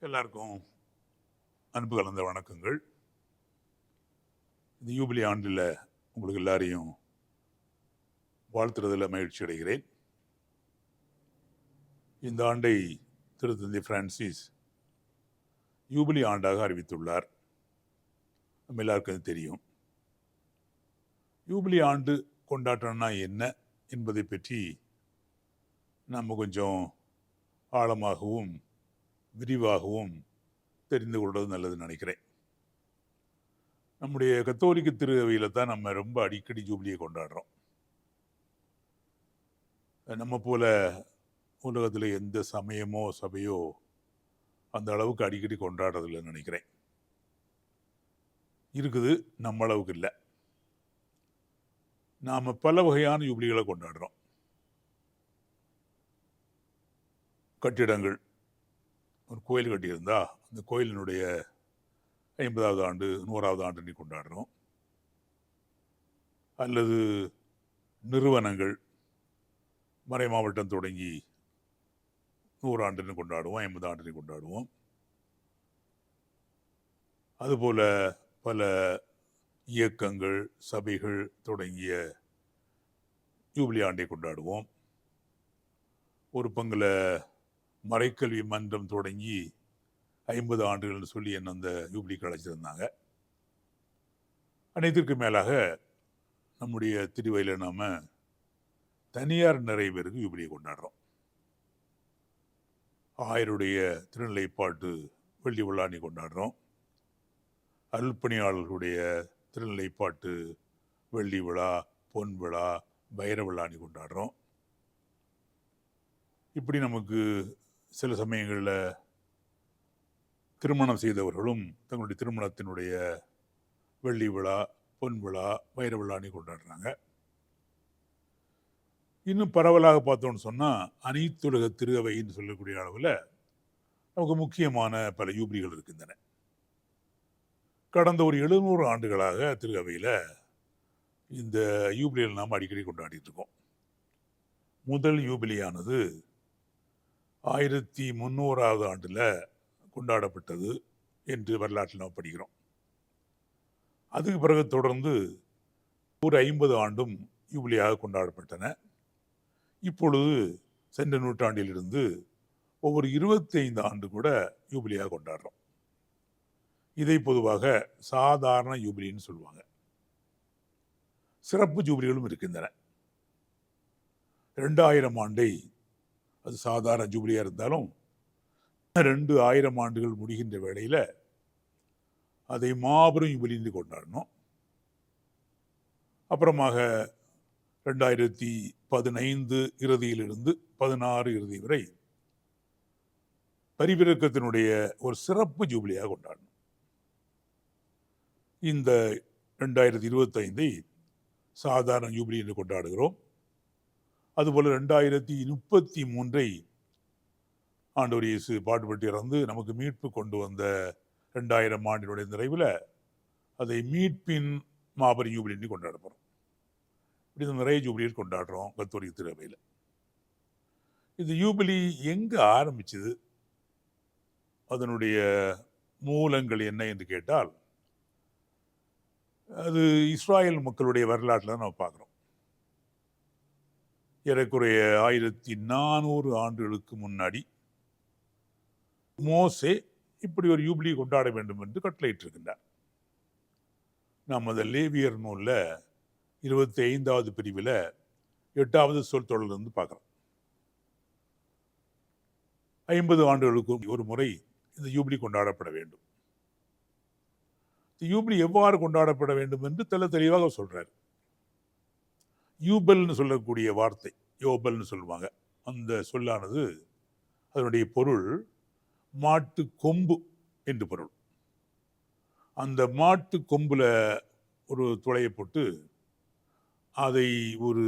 எல்லாருக்கும் அன்பு கலந்த வணக்கங்கள். இந்த யூபிலி ஆண்டில் உங்களுக்கு எல்லாரையும் வாழ்த்துறதில் மகிழ்ச்சி அடைகிறேன். இந்த ஆண்டை திருத்தந்தை பிரான்சிஸ் யூபிலி ஆண்டாக அறிவித்துள்ளார். நம்ம எல்லாருக்கும் அது தெரியும். யூபிலி ஆண்டு கொண்டாட்டம்னா என்ன என்பதை பற்றி நம்ம கொஞ்சம் ஆழமாகவும் விரிவாகவும் தெரிந்து கொள்வது நல்லதுன்னு நினைக்கிறேன். நம்முடைய கத்தோலிக்க திருவையில் தான் நம்ம ரொம்ப அடிக்கடி ஜூபிலியை கொண்டாடுறோம். நம்ம போல உலகத்தில் எந்த சமயமோ சபையோ அந்த அளவுக்கு அடிக்கடி கொண்டாடுறதில்லைன்னு நினைக்கிறேன். இருக்குது நம்ம அளவுக்கு இல்லை. நாம் பல வகையான ஜூப்ளிகளை கொண்டாடுறோம். கட்டிடங்கள் ஒரு கோயில் கட்டியிருந்தா அந்த கோயிலினுடைய ஐம்பதாவது ஆண்டு நூறாவது ஆண்டு நீ கொண்டாடுறோம். அல்லது நிறுவனங்கள் மறை மாவட்டம் தொடங்கி நூறாண்டுன்னு கொண்டாடுவோம் ஐம்பது ஆண்டுன்னு கொண்டாடுவோம். அதுபோல் பல இயக்கங்கள் சபைகள் தொடங்கிய யூபிலி ஆண்டை கொண்டாடுவோம். ஒரு பங்கில் மறைக்கல்வி மன்றம் தொடங்கி ஐம்பது ஆண்டுகள்னு சொல்லி என்ன அந்த யூபிலிக்கு அழைச்சிருந்தாங்க அனைத்திற்கு மேலாக நம்முடைய திருவையில் நாம் தனியார் நிறைய பேருக்கு யூபிலியை கொண்டாடுறோம். ஆயருடைய திருநிலைப்பாட்டு வெள்ளி விழாணி கொண்டாடுறோம். அருள்பணியாளர்களுடைய திருநிலைப்பாட்டு வெள்ளி விழா பொன் விழா வைர விழாணி கொண்டாடுறோம். இப்படி நமக்கு சில சமயங்களில் திருமணம் செய்தவர்களும் தங்களுடைய திருமணத்தினுடைய வெள்ளி விழா பொன் விழா வைர விழான்னு கொண்டாடுறாங்க. இன்னும் பரவலாக பார்த்தோம்னு சொன்னால் அனைத்துலக திருஅவைன்னு சொல்லக்கூடிய அளவில் நமக்கு முக்கியமான பல யூபிலிகள் இருக்கின்றன. கடந்த ஒரு எழுநூறு ஆண்டுகளாக திருகவையில் இந்த யூபிலியில் நாம் அடிக்கடி கொண்டாடிட்டு இருக்கோம். முதல் யூபிலியானது ஆயிரத்தி முந்நூறாவது ஆண்டில் கொண்டாடப்பட்டது என்று வரலாற்றில் நாம் படிக்கிறோம். அதுக்கு பிறகு தொடர்ந்து ஒரு ஐம்பது ஆண்டும் யூபிலியாக கொண்டாடப்பட்டன. இப்பொழுது சென்ற நூற்றாண்டிலிருந்து ஒவ்வொரு இருபத்தைந்து ஆண்டு கூட யூபிலியாக கொண்டாடுறோம். இதை பொதுவாக சாதாரண யூபிலின்னு சொல்லுவாங்க. சிறப்பு ஜூபிலிகளும் இருக்கின்றன. ரெண்டாயிரம் ஆண்டை அது சாதாரண ஜூபிலியாக இருந்தாலும் ரெண்டு ஆயிரம் ஆண்டுகள் முடிகின்ற வேளையில் அதை மாபெரும் யூபிலின்னு கொண்டாடணும். அப்புறமாக ரெண்டாயிரத்தி பதினைந்து இறுதியிலிருந்து பதினாறு இறுதி வரை பரிவிறக்கத்தினுடைய ஒரு சிறப்பு ஜூபிலியாக கொண்டாடணும். இந்த ரெண்டாயிரத்தி இருபத்தைந்தை சாதாரண ஜூபிலி என்று கொண்டாடுகிறோம். அதுபோல் ரெண்டாயிரத்தி முப்பத்தி மூன்றை ஆண்டவர் இயேசு பாடுபட்டு இறந்து நமக்கு மீட்பு கொண்டு வந்த ரெண்டாயிரம் ஆண்டினுடைய நிறைவில் அதை மீட்பின் மாபெரும் யூபிலின்னு கொண்டாட போகிறோம் இப்படி நிறைய ஜூபிலியில் கொண்டாடுறோம் கத்தோலிக்க திருவையில். இந்த யூபிலி எங்கே ஆரம்பிச்சது? அதனுடைய மூலங்கள் என்ன என்று கேட்டால் அது இஸ்ராயல் மக்களுடைய வரலாற்றில் தான் நம்ம பார்க்குறோம். ஏறக்குறைய ஆயிரத்தி நானூறு ஆண்டுகளுக்கு முன்னாடி மோசே இப்படி ஒரு யூபிலி கொண்டாட வேண்டும் என்று கட்டளையிட்டிருக்கின்றார். நாம் அந்த லேவியர் நூலில் இருபத்தி ஐந்தாவது பிரிவில் எட்டாவது சொல் தொடர்ந்து பார்க்குறோம். ஐம்பது ஆண்டுகளுக்கு ஒரு முறை இந்த யூபிலி கொண்டாடப்பட வேண்டும். இந்த யூபிலி எவ்வாறு கொண்டாடப்பட வேண்டும் என்று தெல தெளிவாக சொல்கிறார் யூபல்னு சொல்லக்கூடிய வார்த்தை யோபல்னு சொல்லுவாங்க. அந்த சொல்லானது அதனுடைய பொருள் மாட்டு கொம்பு என்று பொருள். அந்த மாட்டு கொம்பில் ஒரு துளையை போட்டு அதை ஒரு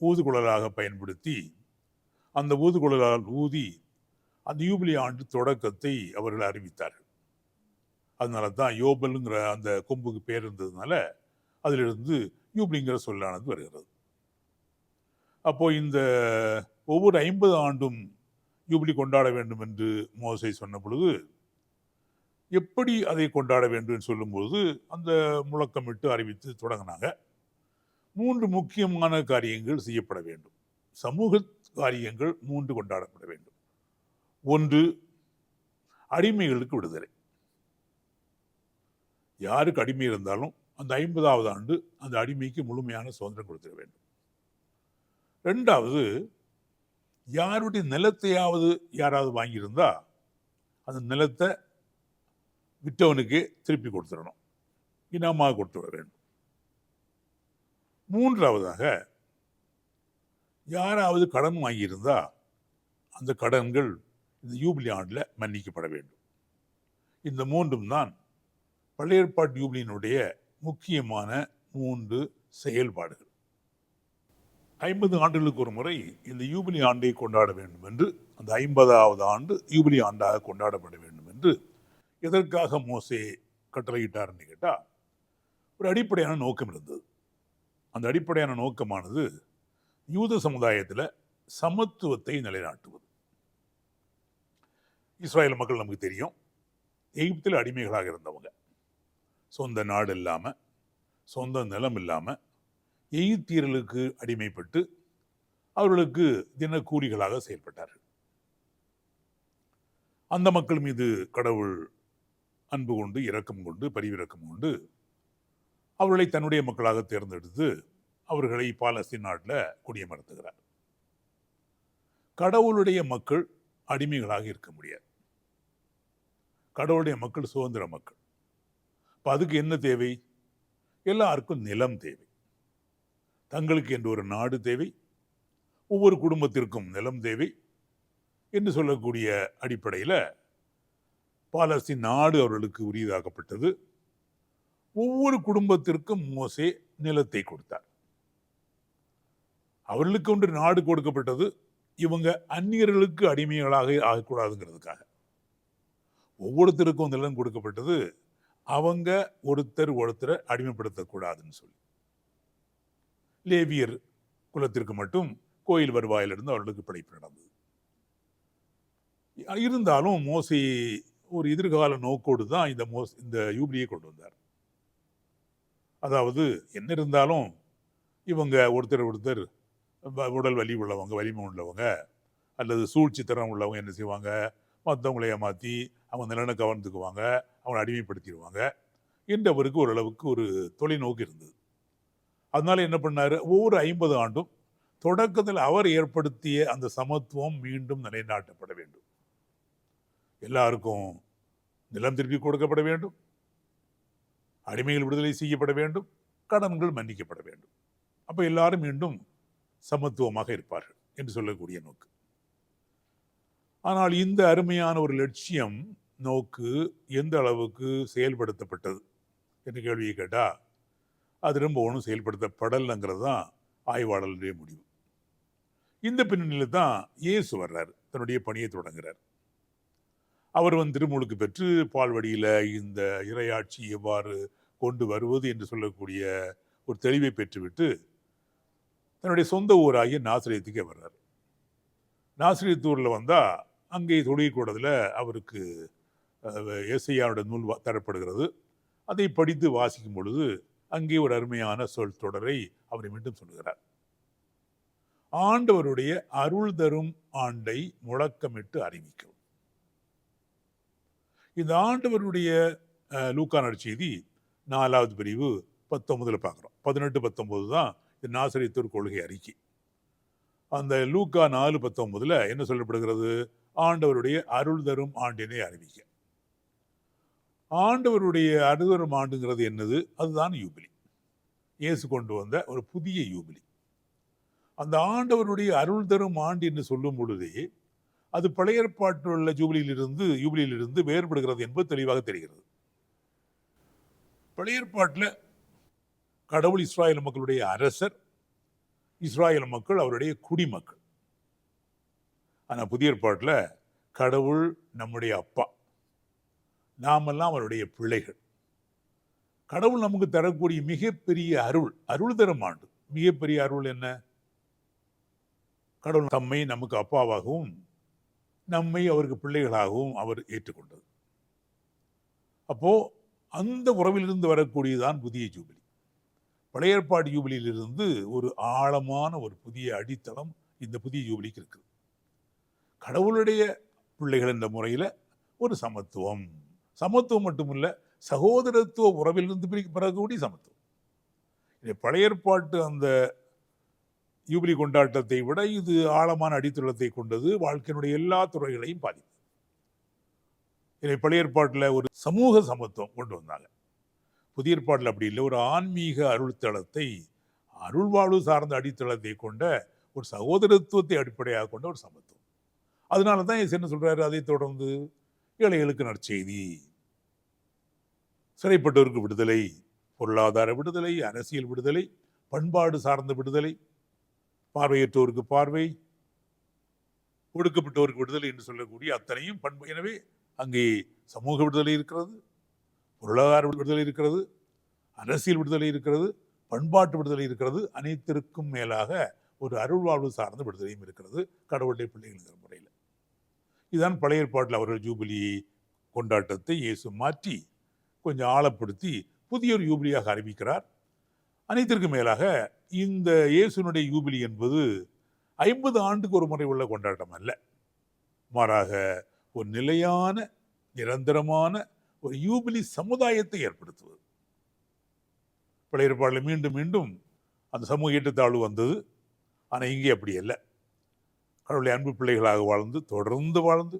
ஊதுகுழலாக பயன்படுத்தி அந்த ஊதுகுழலால் ஊதி அந்த யூபிலி ஆண்டு தொடக்கத்தை அவர்கள் அறிவித்தார்கள். அதனால தான் யோபலுங்கிற அந்த கொம்புக்கு பேர் இருந்ததுனால அதிலிருந்து யூப்ளிங்கிற சொல்லானது வருகிறது. அப்போது இந்த ஒவ்வொரு ஐம்பது ஆண்டும் யூப்ளி கொண்டாட வேண்டும் என்று மோசை சொன்ன பொழுது எப்படி அதை கொண்டாட வேண்டும் என்று சொல்லும்போது அந்த முழக்கமிட்டு அறிவித்து தொடங்கினாங்க. மூன்று முக்கியமான காரியங்கள் செய்யப்பட வேண்டும். சமூக காரியங்கள் மூன்று கொண்டாடப்பட வேண்டும். ஒன்று அடிமைகளுக்கு விடுதலை. யாருக்கு அடிமை இருந்தாலும் அந்த ஐம்பதாவது ஆண்டு அந்த அடிமைக்கு முழுமையான சுதந்திரம் கொடுத்துட வேண்டும். ரெண்டாவது யாருடைய நிலத்தையாவது யாராவது வாங்கியிருந்தா அந்த நிலத்தை விற்றவனுக்கு திருப்பி கொடுத்துடணும். இனமாக கொடுத்து விட வேண்டும். மூன்றாவதாக யாராவது கடன் வாங்கியிருந்தா அந்த கடன்கள் இந்த யூபிலி ஆண்டில் மன்னிக்கப்பட வேண்டும். இந்த மூன்றும் தான் பழையற்பாட்டு யூபிலியினுடைய முக்கியமான மூன்று செயல்பாடுகள். ஐம்பது ஆண்டுகளுக்கு ஒரு முறை இந்த யூபிலி ஆண்டை கொண்டாட வேண்டும் என்று அந்த ஐம்பதாவது ஆண்டு யூபிலி ஆண்டாக கொண்டாடப்பட வேண்டும் என்று எதற்காக மோசே கட்டளையிட்டார்னு கேட்டால் ஒரு அடிப்படையான நோக்கம் இருந்தது. அந்த அடிப்படையான நோக்கமானது யூத சமுதாயத்தில் சமத்துவத்தை நிலைநாட்டுவது. இஸ்ராயல் மக்கள் நமக்கு தெரியும் எகிப்தில் அடிமைகளாக இருந்தவங்க. சொந்த நாடு இல்லாமல் சொந்த நிலம் இல்லாமல் எயித்தியர்களுக்கு அடிமைப்பட்டு அவர்களுக்கு தினக்கூலிகளாக செயல்பட்டார்கள். அந்த மக்கள் மீது கடவுள் அன்பு கொண்டு இரக்கம் கொண்டு பரிவிரக்கம் கொண்டு அவர்களை தன்னுடைய மக்களாக தேர்ந்தெடுத்து அவர்களை பாலஸ்தீன் நாட்டில் குடியமர்த்துகிறார். கடவுளுடைய மக்கள் அடிமைகளாக இருக்க முடியாது. கடவுளுடைய மக்கள் சுதந்திர மக்கள். இப்போ அதுக்கு என்ன தேவை? எல்லாருக்கும் நிலம் தேவை. தங்களுக்கு என்று ஒரு நாடு தேவை. ஒவ்வொரு குடும்பத்திற்கும் நிலம் தேவை. என்று சொல்லக்கூடிய அடிப்படையில் பாலஸ்தீன் நாடு அவர்களுக்கு உரியதாக்கப்பட்டது. ஒவ்வொரு குடும்பத்திற்கும் மோசே நிலத்தை கொடுத்தார். அவர்களுக்கு ஒன்று நாடு கொடுக்கப்பட்டது. இவங்க அந்நியர்களுக்கு அடிமைகளாக ஆகக்கூடாதுங்கிறதுக்காக. ஒவ்வொருத்தருக்கும் நிலம் கொடுக்கப்பட்டது. அவங்க ஒருத்தர் ஒருத்தரை அடிமைப்படுத்தக்கூடாதுன்னு சொல்லி. லேவியர் குலத்திற்கு மட்டும் கோயில் வருவாயிலிருந்து அவர்களுக்கு பிழைப்பு நடந்தது. இருந்தாலும் மோசி ஒரு எதிர்கால நோக்கோடு தான் இந்த மோஸ் இந்த யூபிலியை கொண்டு வந்தார். அதாவது என்ன இருந்தாலும் இவங்க ஒருத்தர் ஒருத்தர் உடல் வலி உள்ளவங்க வலிமை உள்ளவங்க அல்லது சூழ்ச்சி உள்ளவங்க என்ன செய்வாங்க? மற்றவங்களை ஏமாற்றி அவங்க நிலனை கவர்ந்துக்குவாங்க. அவனை அடிமைப்படுத்திடுவாங்க. என்று அவருக்கு ஓரளவுக்கு ஒரு தொலைநோக்கு இருந்தது. அதனால என்ன பண்ணாரு? ஒவ்வொரு ஐம்பது ஆண்டும் தொடக்கத்தில் அவர் ஏற்படுத்திய அந்த சமத்துவம் மீண்டும் நிலைநாட்டப்பட வேண்டும். எல்லாருக்கும் நிலம் திருப்பி கொடுக்கப்பட வேண்டும். அடிமைகள் விடுதலை செய்யப்பட வேண்டும். கடன்கள் மன்னிக்கப்பட வேண்டும். அப்போ எல்லாரும் மீண்டும் சமத்துவமாக இருப்பார்கள் என்று சொல்லக்கூடிய நோக்கு. ஆனால் இந்த அருமையான ஒரு லட்சியம் நோக்கு எந்த அளவுக்கு செயல்படுத்தப்பட்டது என்று கேள்வியை கேட்டால் அது ரொம்ப ஒன்றும் செயல்படுத்தப்படலைங்கிறது தான் ஆய்வாளருடைய முடிவு. இந்த பின்னணியில் தான் இயேசு வர்றார் தன்னுடைய பணியை தொடங்குறார். அவர் வந்து திருமுழுக்கு பெற்று பால்வடியில் இந்த இறையாட்சி எவ்வாறு கொண்டு வருவது என்று சொல்லக்கூடிய ஒரு தெளிவை பெற்றுவிட்டு தன்னுடைய சொந்த ஊராகிய நாசிரியத்துக்கே வர்றார். நாசிரியத்தூரில் வந்தால் அங்கே தொழிற்கூடத்தில் அவருக்கு அஹ், நூல் தரப்படுகிறது. அதை படித்து வாசிக்கும் பொழுது அங்கே ஒரு அருமையான சொல் தொடரை அவர் மீண்டும் சொல்லுகிறார் ஆண்டவருடைய அருள் தரும் ஆண்டை முழக்கமிட்டு அறிவிக்கும். இந்த ஆண்டவருடைய அஹ், செய்தி நற்செய்தி நாலாவது பிரிவு பத்தொன்பதில் பார்க்குறோம். பதினெட்டு பத்தொன்பது தான் இந்த நாசரித்தூர் கொள்கை அறிக்கை. அந்த லூக்கா நாலு பத்தொன்பதுல என்ன சொல்லப்படுகிறது? ஆண்டவருடைய அருள் தரும் ஆண்டினை அறிவிக்க. ஆண்டவருடைய அருள் ஆண்டுங்கிறது என்னது? அதுதான் யூபிலி. இயேசு கொண்டு வந்த ஒரு புதிய யூபிலி. அந்த ஆண்டவருடைய அருள் தரும் ஆண்டு என்று சொல்லும் பொழுதே அது பழைய ஏற்பாட்டில் உள்ள ஜூபிலியிலிருந்து யூபிலியிலிருந்து வேறுபடுகிறது என்பது தெளிவாக தெரிகிறது. பழைய ஏற்பாட்டில் கடவுள் இஸ்ராயல் மக்களுடைய அரசர் இஸ்ராயல் மக்கள் அவருடைய குடிமக்கள். ஆனால் புதிய ஏற்பாட்டில் கடவுள் நம்முடைய அப்பா. நாமெல்லாம் அவருடைய பிள்ளைகள். கடவுள் நமக்கு தரக்கூடிய மிகப்பெரிய அருள் அருள் தரும் ஆண்டு. மிகப்பெரிய அருள் என்ன? கடவுள் தம்மை நமக்கு அப்பாவாகவும் நம்மை அவருக்கு பிள்ளைகளாகவும் அவர் ஏற்றுக்கொண்டது. அப்போ அந்த உறவிலிருந்து வரக்கூடியதுதான் புதிய ஜூபிலி. பழைய ஏற்பாடு ஜூபிலியிலிருந்து ஒரு ஆழமான ஒரு புதிய அடித்தளம் இந்த புதிய ஜூபிலிக்கு இருக்குது. கடவுளுடைய பிள்ளைகள் என்ற முறையில் ஒரு சமத்துவம். சமத்துவம் மட்டுமில்ல சகோதரத்துவ உறவிலிருந்து பிரிக்க பெறக்கூடிய சமத்துவம். இது பழைய ஏற்பாட்டு அந்த யூபிலி கொண்டாட்டத்தை விட இது ஆழமான அடித்தளத்தை கொண்டது வாழ்க்கையினுடைய எல்லா துறைகளையும் பாதிப்பு இதை பழைய ஏற்பாட்டில் ஒரு சமூக சமத்துவம் கொண்டு வந்தாங்க. புதிய ஏற்பாட்டில் அப்படி இல்லை ஒரு ஆன்மீக அருள்தளத்தை அருள்வாழ்வு சார்ந்த அடித்தளத்தை கொண்ட ஒரு சகோதரத்துவத்தை அடிப்படையாக கொண்ட ஒரு சமத்துவம். அதனால தான் என்ன சொல்கிறாரு அதை தொடர்ந்து ஏழைகளுக்கு நற்செய்தி. சிறைப்பட்டோருக்கு விடுதலை பொருளாதார விடுதலை அரசியல் விடுதலை பண்பாடு சார்ந்த விடுதலை பார்வையற்றோருக்கு பார்வை ஒடுக்கப்பட்டோருக்கு விடுதலை என்று சொல்லக்கூடிய அத்தனையும் பண்பு. எனவே அங்கே சமூக விடுதலை இருக்கிறது பொருளாதார விடுதலை இருக்கிறது அரசியல் விடுதலை இருக்கிறது பண்பாட்டு விடுதலை இருக்கிறது. அனைத்திற்கும் மேலாக ஒரு அருள்வாழ்வு சார்ந்த விடுதலையும் இருக்கிறது. கடவுளுடைய பிள்ளைகள் முறையில். இதுதான் பழைய ஏற்பாட்டில் அவர்கள் ஜூபிலி கொண்டாட்டத்தை இயேசு மாற்றி கொஞ்சம் ஆழப்படுத்தி புதிய ஒரு யூபிலியாக அறிவிக்கிறார். அனைத்திற்கும் மேலாக இந்த இயேசுனுடைய யூபிலி என்பது ஐம்பது ஆண்டுக்கு ஒரு முறை உள்ள கொண்டாட்டம் அல்ல. மாறாக ஒரு நிலையான நிரந்தரமான ஒரு யூபிலி சமுதாயத்தை ஏற்படுத்துவது. பழைய மீண்டும் மீண்டும் அந்த சமூக ஏற்றத்தாழ்வு வந்தது. ஆனால் இங்கே அப்படி அல்ல. கடவுளை அன்பு பிள்ளைகளாக வாழ்ந்து தொடர்ந்து வாழ்ந்து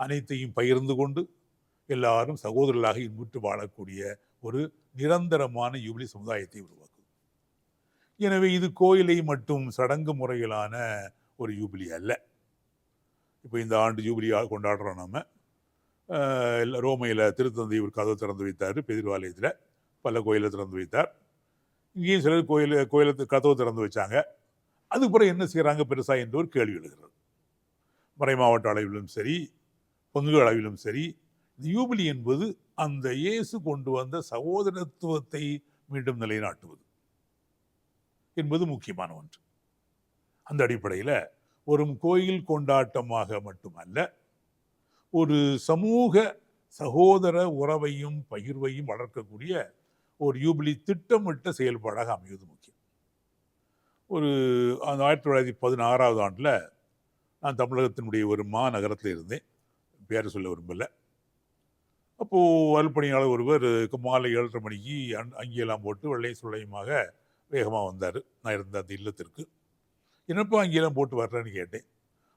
அனைத்தையும் பகிர்ந்து கொண்டு எல்லாரும் சகோதரர்களாக இன்புற்று வாழக்கூடிய ஒரு நிரந்தரமான யூபிலி சமுதாயத்தை உருவாக்குது. எனவே இது கோயிலை மட்டும் சடங்கு முறையிலான ஒரு யூபிலி அல்ல. இப்போ இந்த ஆண்டு யூபிலியாக கொண்டாடுறோம் நம்ம ரோமையில் திருத்தந்தை ஒரு கதவை திறந்து வைத்தார் பெதிர்வாலயத்தில் பல கோயிலை திறந்து வைத்தார். இங்கேயும் சிலர் கோயில் கோயிலை கதவை திறந்து வச்சாங்க. அதுக்கப்புறம் என்ன செய்கிறாங்க பெருசாக என்று ஒரு கேள்வி எழுகிறது. மறை மாவட்ட அளவிலும் சரி பங்கு அளவிலும் சரி யூபிலி என்பது அந்த இயேசு கொண்டு வந்த சகோதரத்துவத்தை மீண்டும் நிலைநாட்டுவது என்பது முக்கியமான ஒன்று. அந்த அடிப்படையில் ஒரு கோயில் கொண்டாட்டமாக மட்டுமல்ல ஒரு சமூக சகோதர உறவையும் பகிர்வையும் வளர்க்கக்கூடிய ஒரு யூபிலி திட்டமிட்ட செயல்பாடாக அமைவது முக்கியம். ஒரு அந்த ஆயிரத்தி தொள்ளாயிரத்தி பதினாறாவது ஆண்டில் நான் தமிழகத்தினுடைய ஒரு மாநகரத்தில் இருந்தேன். பேர் சொல்ல விரும்பலை. அப்போது அல்பணியாளர் ஒருவர் மாலை ஏழரை மணிக்கு அன் அங்கியெல்லாம் போட்டு வெள்ளையும் சுள்ளையுமாக வேகமாக வந்தார். நான் இருந்த அந்த இல்லத்திற்கு. என்னப்போ அங்கெல்லாம் போட்டு வர்றேன்னு கேட்டேன்.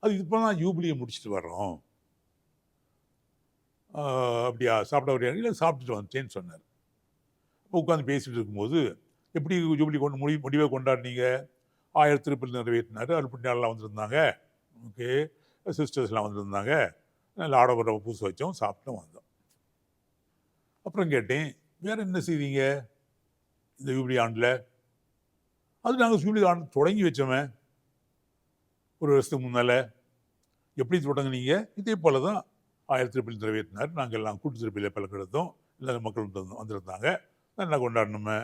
அது இப்போ தான் ஜூபிலியை முடிச்சுட்டு வர்றோம். அப்படியா? சாப்பிட வரையா? இல்லை சாப்பிட்டுட்டு வந்துட்டேன்னு சொன்னார். அப்போ உட்காந்து பேசிகிட்டு இருக்கும்போது எப்படி ஜூபிலி கொண்டு முடி முடிவை கொண்டாடினீங்க? ஆயிரத்தி திருப்பதி நிறைவேற்றினார். அல்பணியாளர்லாம் வந்திருந்தாங்க. ஓகே. சிஸ்டர்ஸ்லாம் வந்திருந்தாங்க. நல்லா ஆடவரை பூசு வச்சோம் சாப்பிட்டோம் வந்தோம். அப்புறம் கேட்டேன் வேற என்ன செய்வீங்க? இந்த யூபிடி ஆண்டில். அது நாங்கள் யூபிலி ஆண்டு தொடங்கி வச்சோமே ஒரு வருஷத்துக்கு முன்னால். எப்படி தொடங்குனீங்க? இதே போல தான் ஆயிரத்தி திருப்பதி நிறைவேற்றினார் நாங்கள் எல்லாம் கூட்டு திருப்பியில் பலக்கெடுத்தோம் எல்லா மக்கள் வந்து வந்திருந்தாங்க. நல்லா கொண்டாடணுமே?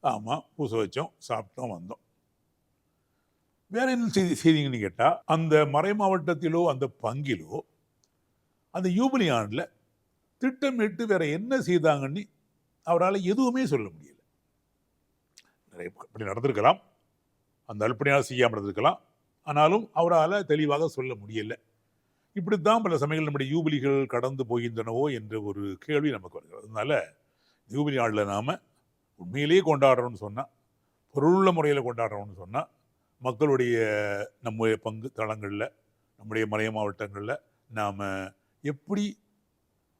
ஆமாம் பூசை வச்சோம் சாப்பிட்டோம் வந்தோம். வேற என்ன செய்தி செய்திங்கன்னு கேட்டால் அந்த மறை மாவட்டத்திலோ அந்த பங்கிலோ அந்த யூபிலி ஆண்டில் திட்டமிட்டு வேற என்ன செய்தாங்கன்னு அவரால் எதுவுமே சொல்ல முடியல. நிறைய இப்படி நடந்திருக்கலாம். அந்த அல்பனையால் செய்யாமல் இருந்திருக்கலாம் ஆனாலும் அவரால் தெளிவாக சொல்ல முடியல. இப்படித்தான் பல சமயங்கள் நம்முடைய யூபிலிகள் கடந்து போகின்றனவோ என்ற ஒரு கேள்வி நமக்கு வருகிறது. அதனால யூபிலி நாளில் நாம் உண்மையிலேயே கொண்டாடுறோம்னு சொன்னால் பொருளுள்ள முறையில் கொண்டாடுறோம்னு சொன்னால் மக்களுடைய நம்முடைய பங்கு தளங்களில் நம்முடைய மறைய மாவட்டங்களில் நாம் எப்படி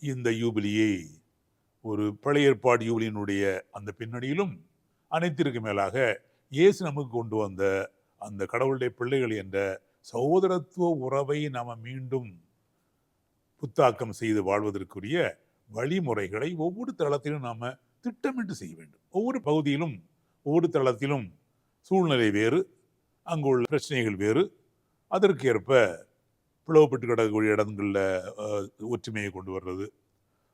இந்த யூபிலியை ஒரு பழைய ஏற்பாடு யூபிலியினுடைய அந்த பின்னணியிலும் அனைத்திற்கு மேலாக இயேசு நமக்கு கொண்டு வந்த அந்த கடவுளுடைய பிள்ளைகள் என்ற சகோதரத்துவ உறவை நாம் மீண்டும் புத்தாக்கம் செய்து வாழ்வதற்குரிய வழிமுறைகளை ஒவ்வொரு தளத்திலும் நாம் திட்டமிட்டு செய்ய வேண்டும். ஒவ்வொரு பகுதியிலும் ஒவ்வொரு தளத்திலும் சூழ்நிலை வேறு அங்குள்ள பிரச்சனைகள் வேறு அதற்கேற்ப பிளவுபட்டு கிடக்கக்கூடிய இடங்களில் ஒற்றுமையை கொண்டு வர்றது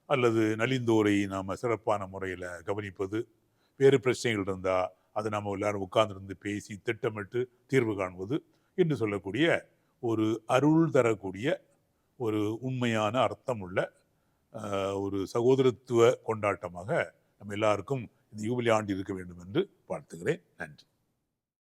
அல்லது நலிந்தோரை நாம் சிறப்பான முறையில் கவனிப்பது வேறு பிரச்சனைகள் இருந்தால் அதை நாம் எல்லாரும் உட்கார்ந்துருந்து பேசி திட்டமிட்டு தீர்வு காண்பது என்று சொல்லக்கூடிய ஒரு அருள் தரக்கூடிய ஒரு உண்மையான அர்த்தம் உள்ள ஒரு சகோதரத்துவ கொண்டாட்டமாக நம்ம எல்லாருக்கும் இந்த யூபிலி ஆண்டு இருக்க வேண்டும் என்று வாழ்த்துகிறேன். நன்றி.